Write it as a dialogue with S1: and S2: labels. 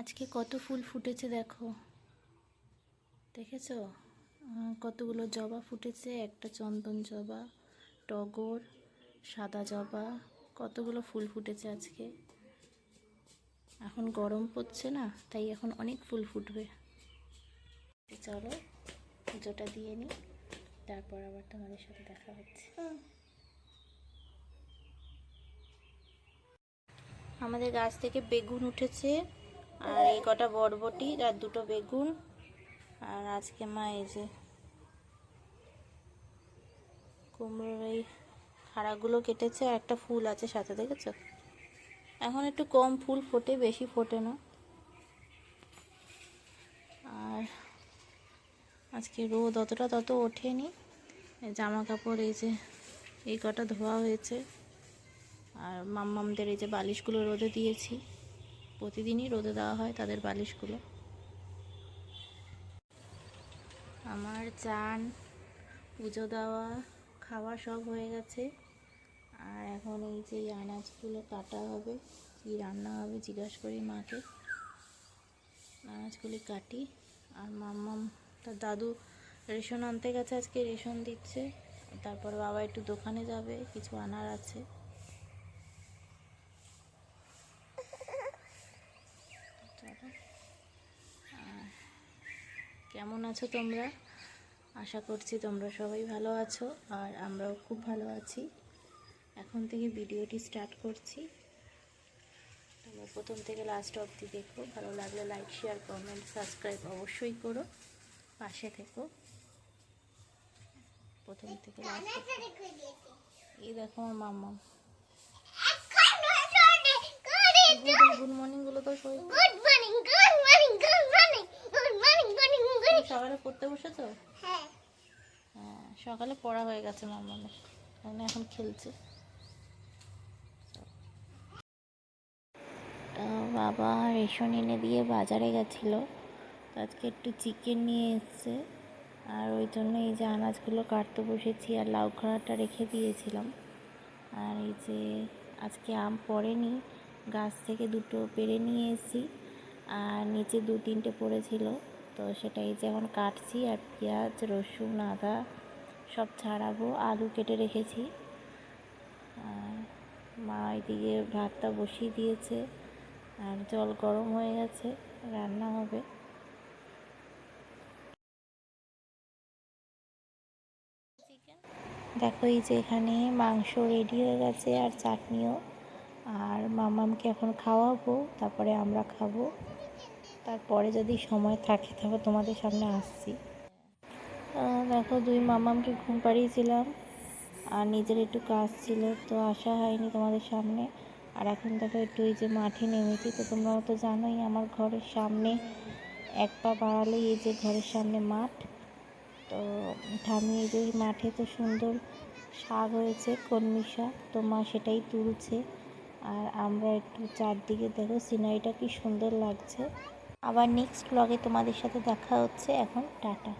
S1: আজকে কত ফুল ফুটেছে দেখো। দেখেছ? কতগুলো জবা ফুটেছে, একটা চন্দন জবা, টগর, সাদা জবা, কতগুলো ফুল ফুটেছে আজকে। এখন গরম পড়ছে না, তাই এখন অনেক ফুল ফুটবে। চলো, পুজোটা দিয়ে নিই তারপর আবার তোমাদের সাথে দেখা হচ্ছে। আমাদের গাছ থেকে বেগুন উঠেছে। আর এই কটা বরবটি আর দুটো বেগুন। আর আজকে মা এই যে কুমড়োর এই খাড়াগুলো কেটেছে আর একটা ফুল আছে সাথে, দেখেছ? এখন একটু কম ফুল ফোটে, বেশি ফোটে না। আর আজকে রোদ অতটা তত ওঠেনি। জামা কাপড় এই যে, এই কটা ধোয়া হয়েছে। আর মাম্মামদের এই যে বালিশগুলো রোদে দিয়েছি। প্রতিদিনই রোদে দেওয়া হয় তাদের বালিশগুলো। আমার চান, পুজো দেওয়া, খাওয়া সব হয়ে গেছে। আর এখন এই যে আনাজগুলো কাটা হবে, কী রান্না হবে জিজ্ঞাসা করি মাকে। আনাজগুলি কাটি, আর মাম্মাম, তার দাদু রেশন আনতে গেছে, আজকে রেশন দিচ্ছে। তারপর বাবা একটু দোকানে যাবে, কিছু আনার আছে চলো। আর কেমন আছো তোমরা আশা করছি তোমরা সবাই ভালো আছো আর আমরাও খুব ভালো আছি এখন থেকে ভিডিওটি স্টার্ট করছি তোমরা প্রথম থেকে লাস্ট অবধি দেখো ভালো লাগলে লাইক শেয়ার কমেন্ট সাবস্ক্রাইব অবশ্যই করো পাশে থেকো প্রথম থেকে লাস্ট এই দেখো আমার মাম্মা গুড মর্নিংগুলো তো সবাই
S2: Good morning, good
S1: পড়তে বসেছো?
S2: হ্যাঁ।
S1: হ্যাঁ সকালে পড়া হয়ে গেছে মামাদের। মানে এখন খেলছে। বাবা রেশন এনে দিয়ে বাজারে গেছিল। তো আজকে একটু চিকেন নিয়ে এসছে। আর ওই জন্য এই যে আনাজগুলো কাটতে বসেছি আর লাউ খাড়াটা রেখে দিয়েছিলাম। আর এই যে আজকে আম পড়েনি গাছ থেকে দুটো পেরে নিয়ে এসেছি। আর নিচে দু তিনটে পড়েছিল। তো সেটা এই যে এখন কাটছি আর পেঁয়াজ, রসুন, আদা সব ছাড়াবো, আলু কেটে রেখেছি। মা এদিকে ভাতটা বসিয়ে দিয়েছে আর জল গরম হয়ে গেছে, রান্না হবে। দেখো এই যে এখানে মাংস রেডি হয়ে গেছে আর চাটনিও। আর মামামকে এখন খাওয়াবো, তারপরে আমরা খাব। তারপরে যদি সময় থাকে তবে তোমাদের সামনে আসছি। দেখো, দুই মামামকে ঘুম পাড়িয়েছিলাম, আর নিজের একটু কাজ ছিল, তো আসা হয়নি তোমাদের সামনে। আর এখন দেখো, একটু এই যে মাঠে নেমেছি, তো তোমরা তো জানোই, আমার ঘরের সামনে এক পা বাড়ালেই এই যে ঘরের সামনে মাঠ। তো ঠামি এই যে মাঠে তো সুন্দর শাক হয়েছে, কলমি শাক, তো মা সেটাই তুলছে। আর আমরা একটু চারদিকে দেখো, সিনারিটা কি সুন্দর লাগছে। আবার নেক্সট ব্লগে তোমাদের সাথে দেখা হচ্ছে। এখন টাটা।